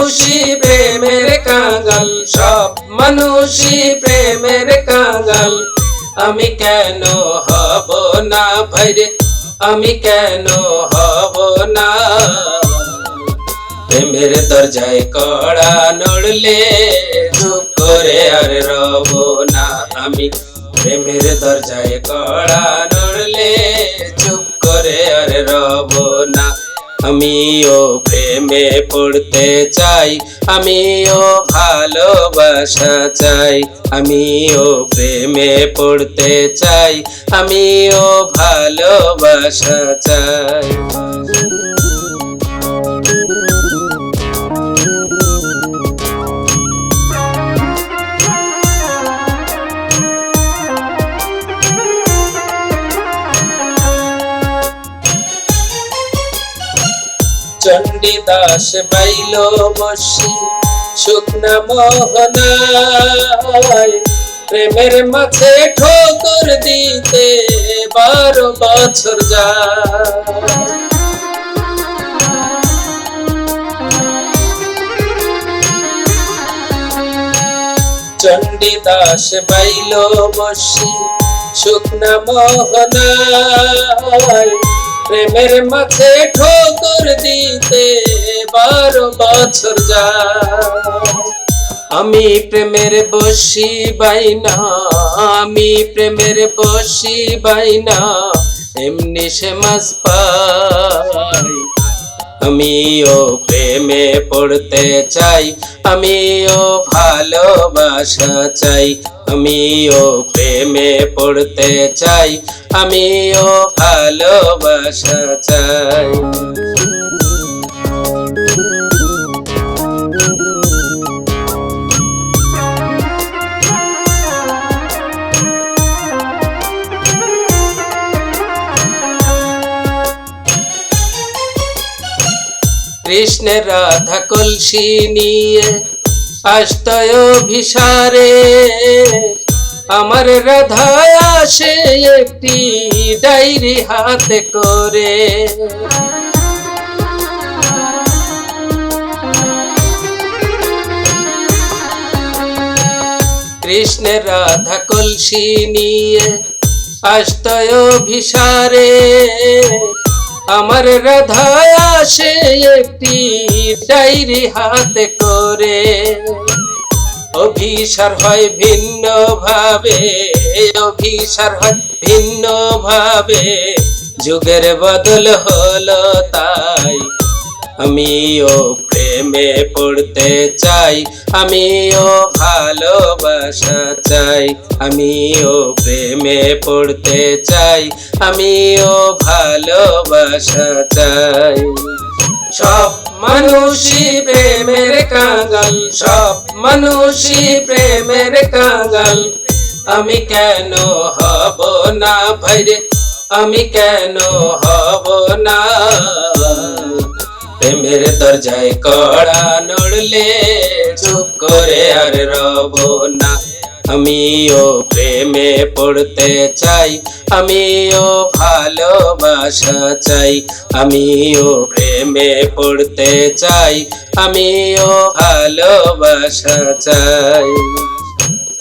মানুষই প্রেমের কাঙ্গাল সব মানুষই প্রেমের কাঙ্গাল আমি কেন হব না ভাইরে আমি কেন হব না প্রেমের দরজায় কড়া নড়লে করে আর রব না আমি প্রেমের দরজায় কড়া নড়লে চুপ করে আর রব না আমিও প্রেমে পড়তে চাই আমিও ভালোবাসা চাই আমিও প্রেমে পড়তে চাই আমিও ভালোবাসা চাই। চণ্ডীদাস বাইল বসি, শুকনা মোহনায়। প্রেমের মাঝে ঠোকর দিতে বারো বছর যায়। চণ্ডীদাস বাইল বসি, শুকনা মোহনায়। প্রেমের মাঝে ঠোকর দিতে বারো বছর যা আমি প্রেমের বসি বাইনা আমি প্রেমের বসি বাইনা এমনি সে মাস পাই। আমিও প্রেমে পড়তে চাই আমিও ভালোবাসা চাই আমিও প্রেমে পড়তে চাই আমিও ভালোবাসা চাই। কৃষ্ণের রাধা কলসি নিয়ে আস্তয় ভিসারে আমার রাধা আসে একটি ডায়েরি হাতে করে। কৃষ্ণের রাধা কলসি নিয়ে আস্তয় ভিসারে আমার রাধা আসে একটি ডাইরি হাতে করে। অভিসার হয় ভিন্ন ভাবে অভিসার হয় ভিন্ন ভাবে যুগের বদল হলো তাই। আমিও প্রেমে পড়তে চাই, আমিও ভালোবাসা চাই, আমিও প্রেমে পড়তে চাই, আমিও ভালোবাসা চাই। সব মানুষই প্রেমের কাঙ্গাল সব মানুষই প্রেমের কাঙ্গাল আমি কেন হব না ভাইরে, আমি কেন হব না? প্রেমের দরজায় কড়া নড়লে চুপ করে আর রব না। আমিও প্রেমে পড়তে চাই, আমিও ভালোবাসা চাই, আমিও প্রেমে পড়তে চাই, আমিও ভালোবাসা চাই।